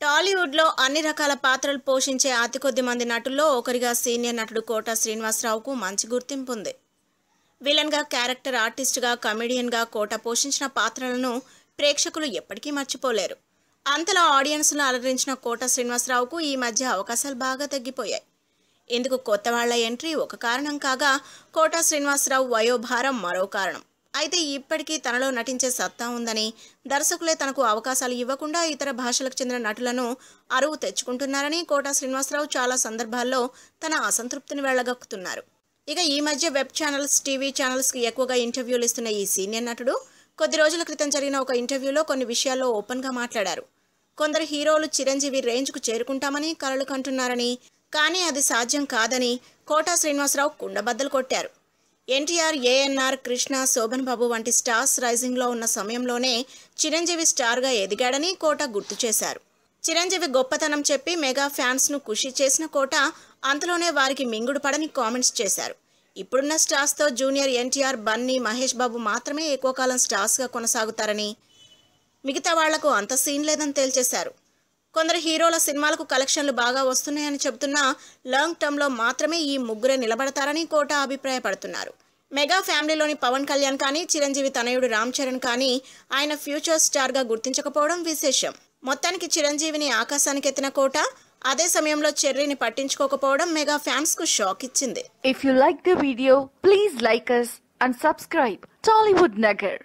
టాలీవుడ్లో అన్ని రకాల పాత్రలు పోషించే అతి కొద్ది మంది నటుల్లో ఒకరిగా సీనియర్ నటుడు కోట శ్రీనివాసరావుకు మంచి గుర్తింపు ఉంది. విలన్గా క్యారెక్టర్ ఆర్టిస్ట్గా కమెడియన్గా కోట పోషించిన పాత్రలను ప్రేక్షకులు ఎప్పటికీ మర్చిపోలేరు. అంతలా ఆడియన్స్ను అలరించిన కోట శ్రీనివాసరావుకు ఈ మధ్య అవకాశాలు బాగా తగ్గిపోయాయి. ఇందుకు కొత్త వాళ్ళ ఎంట్రీ ఒక కారణం కాగా కోట శ్రీనివాసరావు వయోభారం మరో కారణం. అయితే ఇప్పటికీ తనలో నటించే సత్తా ఉందని దర్శకులే తనకు అవకాశాలు ఇవ్వకుండా ఇతర భాషలకు చెందిన నటులను అరువు తెచ్చుకుంటున్నారని కోట శ్రీనివాసరావు చాలా సందర్భాల్లో తన అసంతృప్తిని వెళ్ళగక్కుతున్నారు ఇక ఈ మధ్య వెబ్ ఛానల్స్ టీవీ ఛానల్స్కి ఎక్కువగా ఇంటర్వ్యూలు ఇస్తున్న ఈ సీనియర్ నటుడు కొద్ది రోజుల క్రితం జరిగిన ఒక ఇంటర్వ్యూలో కొన్ని విషయాల్లో ఓపెన్గా మాట్లాడారు. కొందరు హీరోలు చిరంజీవి రేంజ్కు చేరుకుంటామని కలలు కంటున్నారని కానీ అది సాధ్యం కాదని కోటా శ్రీనివాసరావు కుండబద్దలు కొట్టారు. ఎన్టీఆర్ ఏఎన్ఆర్ కృష్ణ శోభన్ బాబు వంటి స్టార్స్ రైజింగ్లో ఉన్న సమయంలోనే చిరంజీవి స్టార్గా ఎదిగాడని కోట గుర్తు చేశారు. చిరంజీవి గొప్పతనం చెప్పి మెగా ఫ్యాన్స్ను ఖుషి చేసిన కోట అంతలోనే వారికి మింగుడు పడని కామెంట్స్ చేశారు. ఇప్పుడున్న స్టార్స్తో జూనియర్ ఎన్టీఆర్ బన్నీ మహేష్ బాబు మాత్రమే ఎక్కువ కాలం స్టార్స్గా కొనసాగుతారని మిగతా వాళ్ళకు అంత సీన్ లేదని తేల్చేశారు. కొందరు హీరోల సినిమాలకు కలెక్షన్లు బాగా వస్తున్నాయని చెబుతున్నా లాంగ్ టర్మ్లో మాత్రమే ఈ ముగ్గురే నిలబడతారని కోట అభిప్రాయపడుతున్నారు. మెగా ఫ్యామిలీలోని పవన్ కళ్యాణ్ కానీ చిరంజీవి తనయుడు రామ్ చరణ్ కానీ ఆయన ఫ్యూచర్ స్టార్గా గుర్తించకపోవడం విశేషం. మొత్తానికి చిరంజీవిని ఆకాశానికి ఎత్తిన కోట అదే సమయంలో చెర్రీని పట్టించుకోకపోవడం మెగా ఫ్యాన్స్కు షాక్ ఇచ్చింది. If you like the video please like us and subscribe Tollywood Nagar